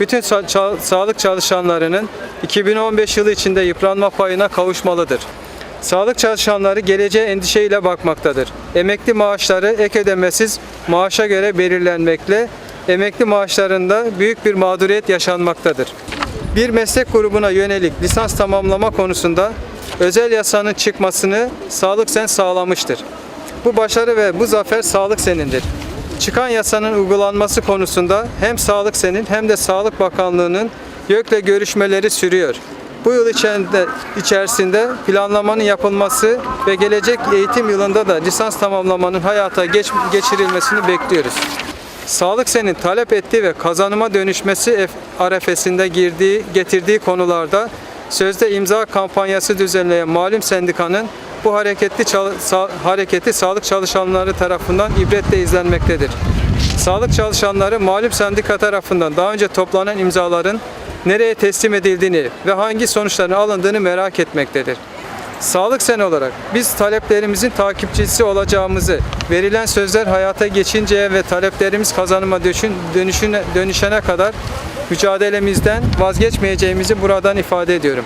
bütün ça- sağlık çalışanlarının 2015 yılı içinde yıpranma payına kavuşmalıdır. Sağlık çalışanları geleceğe endişeyle bakmaktadır. Emekli maaşları ek ödemesiz maaşa göre belirlenmekle emekli maaşlarında büyük bir mağduriyet yaşanmaktadır. Bir meslek grubuna yönelik lisans tamamlama konusunda özel yasanın çıkmasını Sağlık Sen sağlamıştır. Bu başarı ve bu zafer Sağlık Sen'indir. Çıkan yasanın uygulanması konusunda hem Sağlık Sen'in hem de Sağlık Bakanlığı'nın YÖK'le görüşmeleri sürüyor. Bu yıl içerisinde, planlamanın yapılması ve gelecek eğitim yılında da lisans tamamlamanın hayata geç, geçirilmesini bekliyoruz. Sağlık Sen'in talep ettiği ve kazanıma dönüşmesi ef- arefesinde girdiği, getirdiği konularda sözde imza kampanyası düzenleyen malum sendikanın bu hareketli sa- hareketi sağlık çalışanları tarafından ibretle izlenmektedir. Sağlık çalışanları malum sendika tarafından daha önce toplanan imzaların nereye teslim edildiğini ve hangi sonuçların alındığını merak etmektedir. Sağlık Sen olarak biz taleplerimizin takipçisi olacağımızı, verilen sözler hayata geçinceye ve taleplerimiz kazanıma dönüşün, dönüşüne, dönüşene kadar mücadelemizden vazgeçmeyeceğimizi buradan ifade ediyorum.